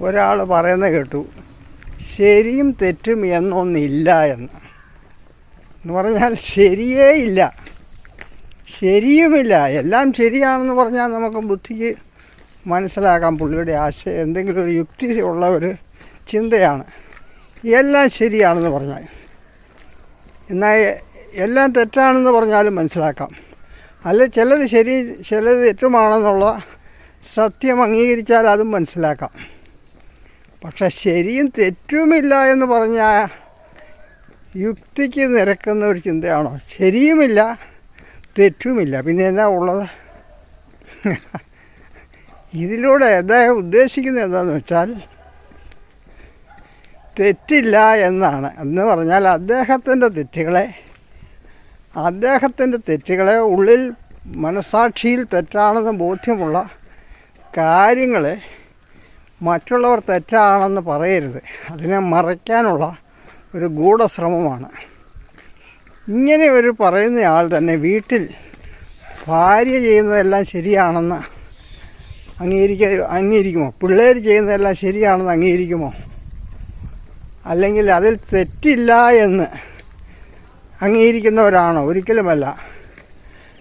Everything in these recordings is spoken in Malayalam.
ഒരാൾ പറയുന്നത് കേട്ടു ശരിയും തെറ്റും എന്നൊന്നില്ല എന്ന്. എന്ന് പറഞ്ഞാൽ ശരിയേ ഇല്ല. ശരിയുമില്ല. എല്ലാം ശരിയാണെന്ന് പറഞ്ഞാൽ നമുക്ക് ബുദ്ധിക്ക് മനസ്സിലാക്കാം. പുള്ളിയുടെ ആശയം എന്തെങ്കിലും ഒരു യുക്തി ഉള്ള ഒരു ചിന്തയാണ്. എല്ലാം ശരിയാണെന്ന് പറഞ്ഞാൽ. എന്നാൽ എല്ലാം തെറ്റാണെന്ന് പറഞ്ഞാലും മനസ്സിലാക്കാം. അല്ല ചിലത് ശരി ചിലത് തെറ്റുമാണെന്നുള്ള സത്യം അംഗീകരിച്ചാൽ അതും മനസ്സിലാക്കാം. പക്ഷെ ശരിയും തെറ്റുമില്ല എന്ന് പറഞ്ഞ യുക്തിക്ക് നിരക്കുന്ന ഒരു ചിന്തയാണോ? ശരിയുമില്ല തെറ്റുമില്ല. പിന്നെ എന്നാ ഉള്ളത്? ഇതിലൂടെ അദ്ദേഹം ഉദ്ദേശിക്കുന്നത് എന്താണെന്ന് വെച്ചാൽ തെറ്റില്ല എന്നാണ്. എന്ന് പറഞ്ഞാൽ അദ്ദേഹത്തിന്റെ തെറ്റുകളെ അദ്ദേഹത്തിന്റെ തെറ്റുകളെ ഉള്ളിൽ മനസാക്ഷിയിൽ തെറ്റാണെന്ന് ബോധ്യമുള്ള കാര്യങ്ങളെ മറ്റുള്ളവർ തെറ്റാണെന്ന് പറയരുത്. അതിനെ മറയ്ക്കാനുള്ള ഒരു ഗൂഢശ്രമമാണ്. ഇങ്ങനെ ഒരു പറയുന്നയാൾ തന്നെ വീട്ടിൽ ഭാര്യ ചെയ്യുന്നതെല്ലാം ശരിയാണെന്ന് അംഗീകരിക്ക അംഗീകരിക്കുമോ? പിള്ളേർ ചെയ്യുന്നതെല്ലാം ശരിയാണെന്ന് അംഗീകരിക്കുമോ? അല്ലെങ്കിൽ അതിൽ തെറ്റില്ല എന്ന് അംഗീകരിക്കുന്നവരാണോ? ഒരിക്കലുമല്ല.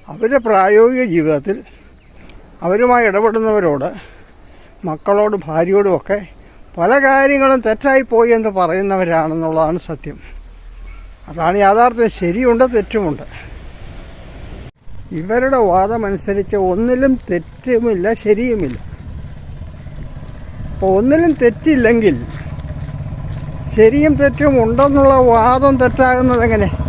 അവരുടെ പ്രായോഗിക ജീവിതത്തിൽ അവരുമായി ഇടപെടുന്നവരോട് മക്കളോട് ഭാര്യയോടും ഒക്കെ പല കാര്യങ്ങളും തെറ്റായി പോയി എന്ന് പറയുന്നവരാണെന്നുള്ളതാണ് സത്യം. അതാണ് യാഥാർത്ഥ്യം. ശരിയുണ്ട് തെറ്റുമുണ്ട്. ഇവരുടെ വാദമനുസരിച്ച് ഒന്നിലും തെറ്റുമില്ല ശരിയുമില്ല. അപ്പോൾ ഒന്നിലും തെറ്റില്ലെങ്കിൽ ശരിയും തെറ്റും ഉണ്ടെന്നുള്ള വാദം തെറ്റാകുന്നത് എങ്ങനെ?